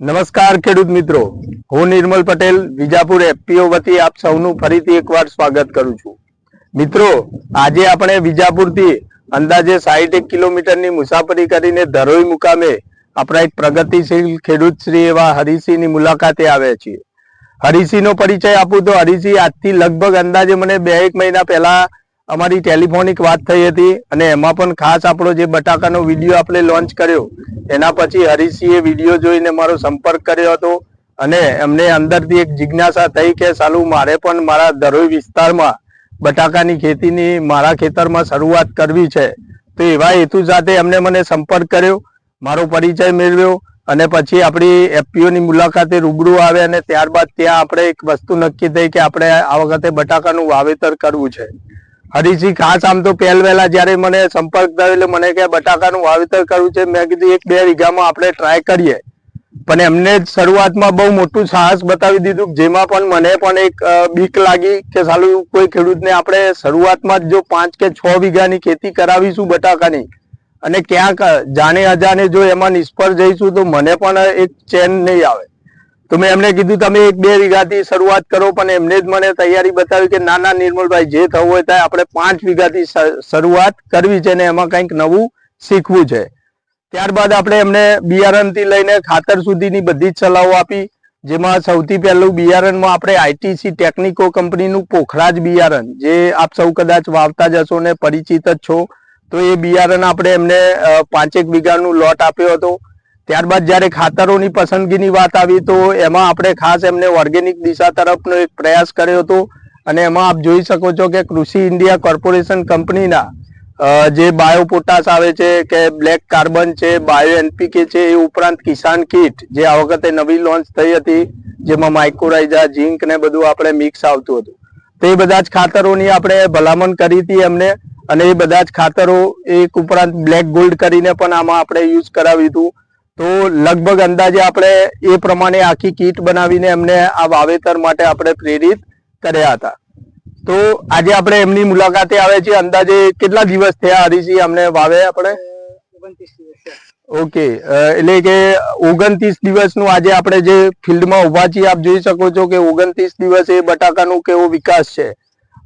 નમસ્કાર ખેડૂત મિત્રો. હું નિર્મલ પટેલ, વિજાપુર એફપીઓ વતી આપ સૌનું ફરીથી એકવાર સ્વાગત કરું છું. મિત્રો, આજે આપણે વિજાપુરથી અંદાજે સાહીઠ એક કિલોમીટરની મુસાફરી કરીને ધરોઈ મુકામે આપણા એક પ્રગતિશીલ ખેડૂત શ્રી એવા હરિસિંહની મુલાકાતે આવ્યા છીએ. હરિસિંહનો પરિચય આપું તો હરિસિંહ આજથી લગભગ અંદાજે મને બે એક મહિના પહેલા અમારી ટેલિફોનિક વાત થઈ હતી અને એમાં પણ ખાસ આપણો જે બટાકાનો વીડિયો આપણે લોન્ચ કર્યો, એના પછી હરીશિંહે વીડિયો જોઈને મારો સંપર્ક કર્યો હતો અને એમને અંદરથી એક જિજ્ઞાસા થઈ કે, સાલું, મારે પણ મારા ધરોઈ વિસ્તારમાં બટાકાની ખેતીની, મારા ખેતરમાં શરૂઆત કરવી છે. તો એવા હેતુ સાથે એમને મને સંપર્ક કર્યો, મારો પરિચય મેળવ્યો અને પછી આપણી એફપીઓની મુલાકાતે રૂબરૂ આવે અને ત્યારબાદ ત્યાં આપણે એક વસ્તુ નક્કી થઈ કે આપણે આ વખતે બટાકાનું વાવેતર કરવું છે. હરીસિંહ ખાસ આમ તો પહેલ વહેલા જ્યારે મને સંપર્ક થયો એટલે મને કે બટાકાનું વાવેતર કરવું છે, મેં કીધું એક બે વીઘામાં આપણે ટ્રાય કરીએ. પણ એમને શરૂઆતમાં બહુ મોટું સાહસ બતાવી દીધું જેમાં પણ મને પણ એક બીક લાગી કે સાલું કોઈ ખેડૂતને આપણે શરૂઆતમાં જો પાંચ કે છ વીઘાની ખેતી કરાવીશું બટાકાની અને ક્યાંક જાણે અજાણે જો એમાં નિષ્ફળ જઈશું તો મને પણ એક ચેન નહીં આવે. તો મેં એમને કીધું, તમે એક બે વીઘાથી શરૂઆત કરો, પણ એમને જ મને તૈયારી બતાવી કે ના ના, નિર્મલભાઈ, જે થવું હોય ત્યાં આપણે પાંચ વીઘાથી શરૂઆત કરવી છે ને એમાં કંઈક નવું શીખવું છે. ત્યારબાદ આપણે એમને બિયારણથી લઈને ખાતર સુધીની બધી જ સલાહો આપી, જેમાં સૌથી પહેલું બિયારણમાં આપણે આઈટીસી ટેકનિકો કંપનીનું પોખરાજ બિયારણ, જે આપ સૌ કદાચ વાવતા જ હશો ને પરિચિત જ છો, તો એ બિયારણ આપણે એમને પાંચેક વીઘાનું લોટ આપ્યો હતો. ત્યારબાદ જ્યારે ખાતરોની પસંદગીની વાત આવી, તો એમાં આપણે ખાસ એમને ઓર્ગેનિક દિશા તરફનો એક પ્રયાસ કર્યો હતો. અને એમાં આપ જોઈ શકો છો કે કૃષિ ઇન્ડિયા કોર્પોરેશન કંપનીના જે બાયો પોટાશ આવે છે, કે બ્લેક કાર્બન છે, બાયો એનપીકે છે, એ ઉપરાંત કિસાન કીટ, જે આ વખતે નવી લોન્ચ થઈ હતી, જેમાં માઇક્રોરાઇઝા ઝીંક ને બધું આપણે મિક્સ આવતું હતું. તો એ બધા જ ખાતરોની આપણે ભલામણ કરી હતી એમને, અને એ બધા જ ખાતરો એક ઉપરાંત બ્લેક ગોલ્ડ કરીને પણ આમાં આપણે યુઝ કરાવ્યું હતું. તો લગભગ અંદાજે આપણે એ પ્રમાણે આખી કીટ બનાવીને એમને આ વાવેતર માટે આપણે પ્રેરિત કર્યા હતા. તો આજે આપણે એમની મુલાકાતે આવે છે. અંદાજે કેટલા દિવસ થયા હરીસિંહ અમને વાવે આપણે? ઓકે એટલે કે ઓગણત્રીસ દિવસનું આજે આપણે જે ફિલ્ડમાં ઊભા છીએ, આપ જોઈ શકો છો કે ઓગણત્રીસ દિવસ એ બટાકાનું કેવો વિકાસ છે.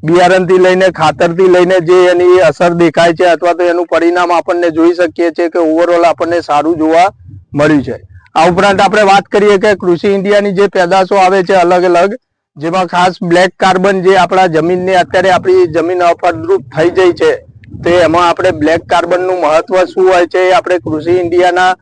બિયારણથી લઈને ખાતરથી લઈને જે એની અસર દેખાય છે અથવા તો એનું પરિણામ આપણને જોઈ શકીએ છીએ કે ઓવરઓલ આપણને સારું જોવા મળ્યું છે આ ઉપરાંત આપણે વાત કરીએ કે કૃષિ ઇન્ડિયાની જે પેદાશો આવે છે અલગ અલગ, જેમાં ખાસ બ્લેક કાર્બન જે આપણા જમીનને અત્યારે આપણી જમીન અફળદ્રુપ થઈ જાય છે, તો એમાં આપણે બ્લેક કાર્બનનું મહત્વ શું હોય છે એ આપણે કૃષિ ઇન્ડિયાના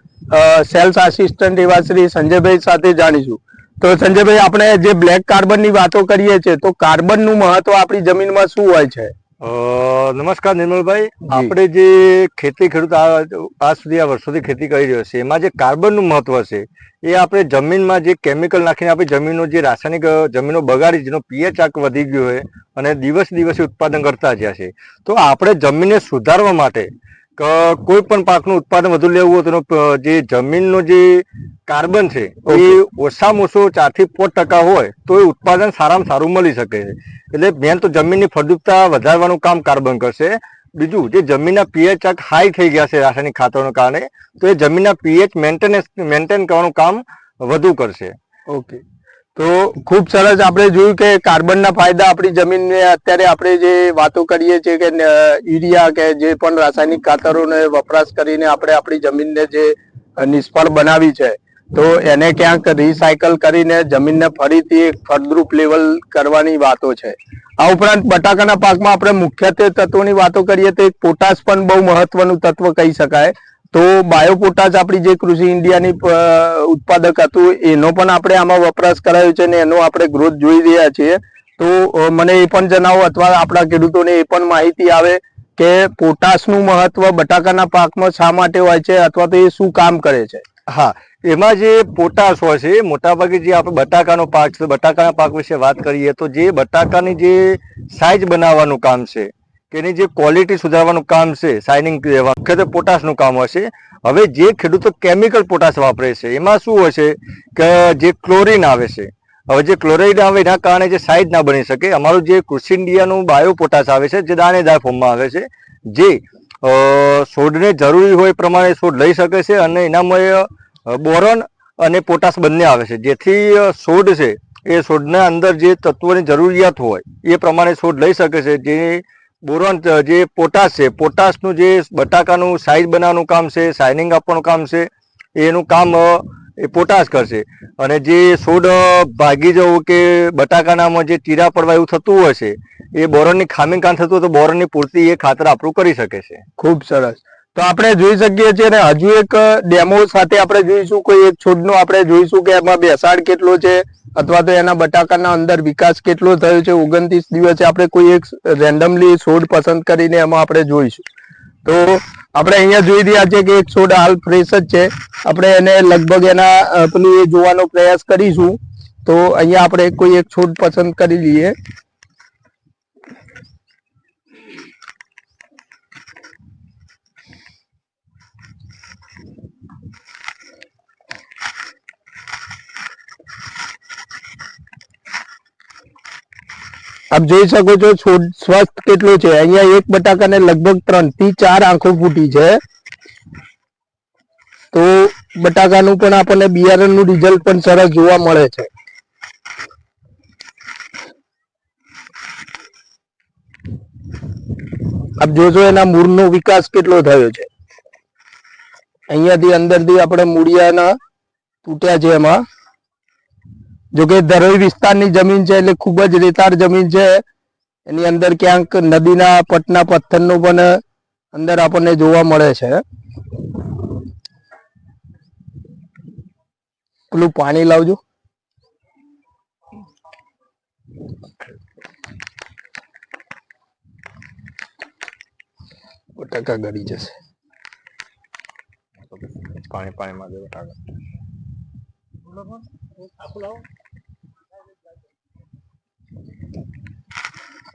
સેલ્સ આસિસ્ટન્ટ એવા શ્રી સંજયભાઈ સાથે જાણીશું. તો સંજયભાઈ, આપણે જે બ્લેક કાર્બનની વાતો કરીએ છીએ, તો કાર્બનનું મહત્વ આપણી જમીનમાં શું હોય છે? નમસ્કાર નિર્મલભાઈ. આપણે જે ખેતી ખેડૂત આ આજ સુધી આ વર્ષોથી ખેતી કરી રહ્યો છે એમાં જે કાર્બનનું મહત્વ છે એ આપણે જમીનમાં જે કેમિકલ નાખીને આપણે જમીનનો જે રાસાયણિક જમીનો બગાડી જેનો પીએચ આંક વધી ગયો હોય અને દિવસ દિવસે ઉત્પાદન કરતા જ્યાં છે. તો આપણે જમીનને સુધારવા માટે કોઈ પણ પાકનું ઉત્પાદન વધુ લેવું હોય તો જે જમીનનો જે કાર્બન છે એ ઓછામાં ઓછો ચારથી પાંચ ટકા હોય તો એ ઉત્પાદન સારામાં સારું મળી શકે છે. એટલે મેન તો જમીનની ફળદ્રુપતા વધારવાનું કામ કાર્બન કરશે. બીજું જે જમીનના પીએચ હાઈ થઈ ગયા છે રાસાયણિક ખાતરોના કારણે તો એ જમીનના પીએચ મેન્ટેનન્સ મેન્ટેન કરવાનું કામ વધુ કરશે. ઓકે. તો ખૂબ સરસ આપણે જોયું કે કાર્બનના ફાયદા આપણી જમીનને અત્યારે આપણે જે વાતો કરીએ છીએ કે યુરિયા કે જે પણ રાસાયણિક ખાતરોને વપરાશ કરીને આપણે આપણી જમીનને જે નિષ્ફળ બનાવી છે, તો એને ક્યાંક રિસાયકલ કરીને જમીનને ફરીથી એક ફળદ્રુપ લેવલ કરવાની વાતો છે. આ ઉપરાંત બટાકાના પાકમાં આપણે મુખ્યત્વે તત્વોની વાતો કરીએ તો એક પોટાશ પણ બહુ મહત્વનું તત્વ કહી શકાય. તો બાયોપોટાસ આપણી જે કૃષિ ઇન્ડિયાની ઉત્પાદક હતું, એનો પણ આપણે આમાં વપરાશ કરાયો છે ને એનો આપણે ગ્રોથ જોઈ રહ્યા છીએ. તો મને એ પણ જણાવો અથવા આપણા ખેડૂતોને એ પણ માહિતી આવે કે પોટાશનું મહત્વ બટાકાના પાકમાં શા માટે હોય છે અથવા તો એ શું કામ કરે છે? હા, એમાં જે પોટાશ હોય છે મોટાભાગે જે આપણે બટાકાનો પાક છે, બટાકાના પાક વિશે વાત કરીએ તો જે બટાકાની જે સાઇઝ બનાવવાનું કામ છે કે એની જે ક્વોલિટી સુધારવાનું કામ છે શાઇનિંગ મુખ્યત્વે પોટાશનું કામ હશે હવે જે ખેડૂતો કેમિકલ પોટાશ વાપરે છે, એમાં શું છે કે જે ક્લોરીન આવે છે, હવે જે ક્લોરાઇડ આવે એના કારણે જે સાઇઝ ના બની શકે. અમારું જે કૃષિ ઇન્ડિયાનું બાયો પોટાશ આવે છે, જે દાણેદાર ફોર્મમાં આવે છે, જે છોડને જરૂરી હોય પ્રમાણે છોડ લઈ શકે છે અને એનામાં બોરોન અને પોટાશ બંને આવે છે. જેથી છોડ છે, એ છોડના અંદર જે તત્વોની જરૂરિયાત હોય, એ પ્રમાણે છોડ લઈ શકે છે, જે બોરોન જે પોટાશ છે, પોટાશનું જે બટાકાનું સાઇઝ બનાવવાનું કામ છે શાઇનિંગ આપવાનું કામ છે, એનું કામ એ પોટાશ કરશે. અને જે છોડ ભાગી જવું કે બટાકાનામાં જે ચીરા પડવા એવું થતું હોય છે, એ બોરોનની ખામી કામ થતું હોય તો બોરોનની પૂર્તિ એ ખાતર આપણું કરી શકે છે. ખૂબ સરસ. તો આપણે જોઈ શકીએ છીએ ને હજુ એક ડેમો સાથે આપણે જોઈશું, કોઈ એક છોડનો આપણે જોઈશું કે એમાં બેસાડ કેટલો છે અથવા તો એના બટાકાના અંદર વિકાસ કેટલો થયો છે, ઓગણત્રીસ દિવસે આપણે કોઈ એક રેન્ડમલી છોડ પસંદ કરીને એમાં આપણે જોઈશું. તો આપણે અહીંયા જોઈ રહ્યા છે કે એક છોડ હાલ ફ્રેશ જ છે. આપણે એને લગભગ એના પેલું એ જોવાનો પ્રયાસ કરીશું. તો અહીંયા આપણે કોઈ એક છોડ પસંદ કરી લઈએ. આપ જોઈ શકો છો છોડ સ્વસ્થ કેટલો છે. અહીંયા એક બટાકાને લગભગ ત્રણથી ચાર આંખો ફૂટી છે. તો બટાકાનું પણ આપણને બિયારણનું રિઝલ્ટ પણ સરસ જોવા મળે છે. આપ જોશો એના મૂળનો વિકાસ કેટલો થયો છે. અહીંયાથી અંદરથી આપણે મૂળિયાના તૂટ્યા છે એમાં. જોકે ધરોઈ વિસ્તારની જમીન છે એટલે ખૂબ જ રેતાળ જમીન છે. એની અંદર ક્યાંક નદીના, પટના, પથ્થરનો પણ અંદર આપણને જોવા મળે છે. પેલું પાણી લાવજો. બટાકા ગળી જશે. પાણી પાણીમાં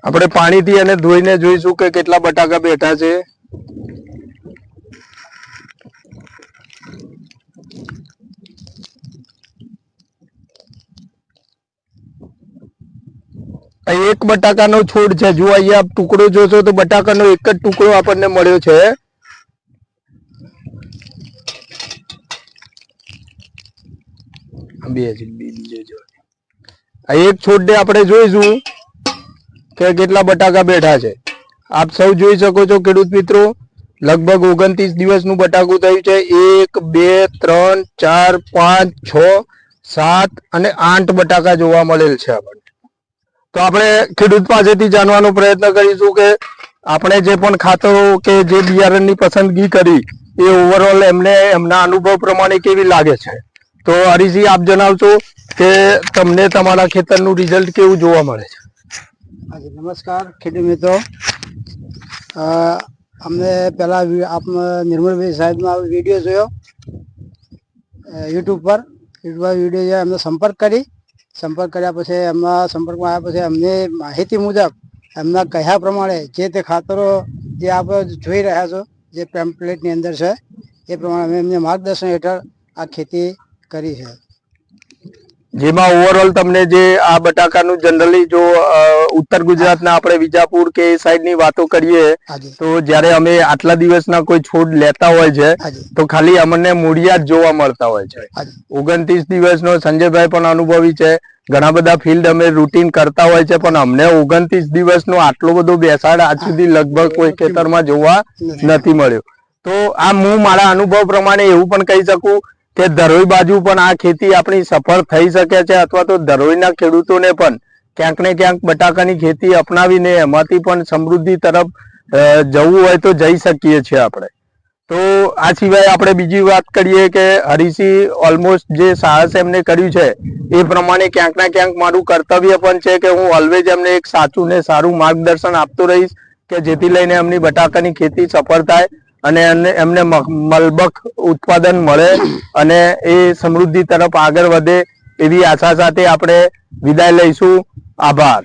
આપણે પાણીથી એને ધોઈને જોઈશું કે કેટલા બટાકા બેઠા છે. એક બટાકાનો છોડ છે. જો અહીંયા ટુકડો જોશો તો બટાકાનો એક જ ટુકડો આપણને મળ્યો છે. બે બીજો આ આપણે જોઈશું કે કેટલા બટાકા બેઠા છે. આપ સૌ જોઈ શકો છો, ખેડૂત મિત્રો, લગભગ ઓગણત્રીસ દિવસનું બટાકું થયું છે. એક, બે, ત્રણ, ચાર, પાંચ, છ, સાત અને આઠ બટાકા જોવા મળેલ છે આપણને. તો આપણે ખેડૂત પાસેથી જાણવાનો પ્રયત્ન કરીશું કે આપણે જે પણ ખાતરો કે જે બિયારણની પસંદગી કરી, એ ઓવરઓલ એમને, એમના અનુભવ પ્રમાણે કેવી લાગે છે? તો હરીશજી, આપ જણાવશો કે તમને તમારા ખેતરનું રિઝલ્ટ કેવું જોવા મળે છે? નમસ્કાર ખેડૂત મિત્રો. અમને પહેલાં આપ નિર્મલભાઈ સાહેબનો વીડિયો જોયો યુટ્યુબ પર. યુટ્યુબ પર વીડિયો એમનો સંપર્ક કરી. સંપર્ક કર્યા પછી એમના સંપર્કમાં આવ્યા પછી અમને માહિતી મુજબ એમના કહ્યા પ્રમાણે જે તે ખાતરો જે આપ જોઈ રહ્યા છો, જે પેમ્પલેટની અંદર છે, એ પ્રમાણે અમે એમને માર્ગદર્શન હેઠળ આ ખેતી કરી છે. જેમાં ઓવરઓલ તમને જે આ બટાકાનું જનરલી જો ઉત્તર ગુજરાતના આપણે વિજાપુર કે એ સાઈડની વાતો કરીએ તો જ્યારે અમે આટલા દિવસના કોઈ છોડ લેતા હોય છે તો ખાલી અમને મૂળિયા જ જોવા મળતા હોય છે. ઓગણત્રીસ દિવસનો સંજયભાઈ પણ અનુભવી છે ઘણા બધા ફિલ્ડ અમે રૂટીન કરતા હોય છે પણ અમને ઓગણત્રીસ દિવસનો આટલો બધો બેસાડ આજ સુધી લગભગ કોઈ ખેતરમાં જોવા નથી મળ્યો. તો આ હું મારા અનુભવ પ્રમાણે એવું પણ કહી શકું કે ધરોઈ બાજુ પણ આ ખેતી આપણી સફળ થઈ શકે છે અથવા તો ધરોઈના ખેડૂતોને પણ ક્યાંક ને ક્યાંક બટાકાની ખેતી અપનાવીને એમાંથી પણ સમૃદ્ધિ તરફ જવું હોય તો જઈ શકીએ છીએ આપણે. તો આ સિવાય આપણે બીજી વાત કરીએ કે હરીસી ઓલમોસ્ટ જે સાહસ એમને કર્યું છે, એ પ્રમાણે ક્યાંક ના ક્યાંક મારું કર્તવ્ય પણ છે કે હું ઓલવેજ એમને એક સાચું ને સારું માર્ગદર્શન આપતો રહીશ કે જેથી લઈને એમની બટાકાની ખેતી સફળ થાય અને એમને- મલબક ઉત્પાદન મળે અને એ સમૃદ્ધિ તરફ આગળ વધે એવી આશા સાથે આપણે વિદાય લઈશું. આભાર.